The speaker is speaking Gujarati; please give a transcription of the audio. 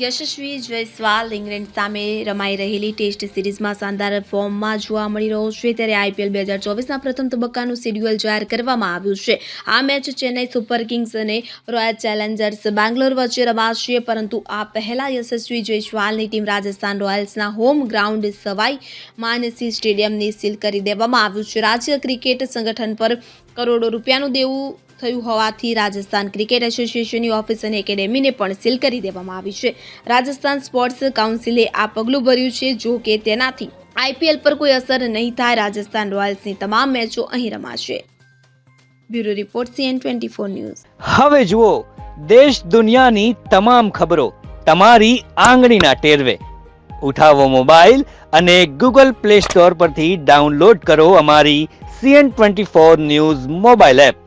યશસ્વી જયસ્વાલ ઇંગ્લેન્ડ સામે રમાઈ રહેલી ટેસ્ટ સિરીઝમાં શાનદાર ફોર્મમાં જોવા મળી રહ્યો છે ત્યારે આઈપીએલ બે હજાર ચોવીસના પ્રથમ તબક્કાનું શેડ્યુઅલ જાહેર કરવામાં આવ્યું છે. આ મેચ ચેન્નઈ સુપર કિંગ્સ અને રોયલ ચેલેન્જર્સ બેંગ્લોર વચ્ચે રમાશે, પરંતુ આ પહેલા યશસ્વી જયસ્વાલની ટીમ રાજસ્થાન રોયલ્સના હોમ ગ્રાઉન્ડ સવાઈ માનસી સ્ટેડિયમને સીલ કરી દેવામાં આવ્યું છે. રાજ્ય ક્રિકેટ સંગઠન પર કરોડો રૂપિયાનું દેવું થયું હોવાથી રાજસ્થાન ક્રિકેટ એસોસિએશનની ઓફિસ અને એકેડેમીને પણ સીલ કરી દેવામાં આવી છે. રાજસ્થાન સ્પોર્ટ્સ કાઉન્સિલે આ પગલું ભર્યું છે, જો કે તેનાથી આઈપીએલ પર કોઈ અસર નહીં થાય, રાજસ્થાન રોયલ્સની તમામ મેચો અહીં રમાશે. Bureau report CN twenty four news. હવે જુઓ, દેશ દુનિયાની તમામ ખબરો તમારી આંગળીના ટેરવે. ઉઠાવો મોબાઈલ અને ગૂગલ પ્લે સ્ટોર પરથી ડાઉનલોડ કરો અમારી CN twenty four news mobile app.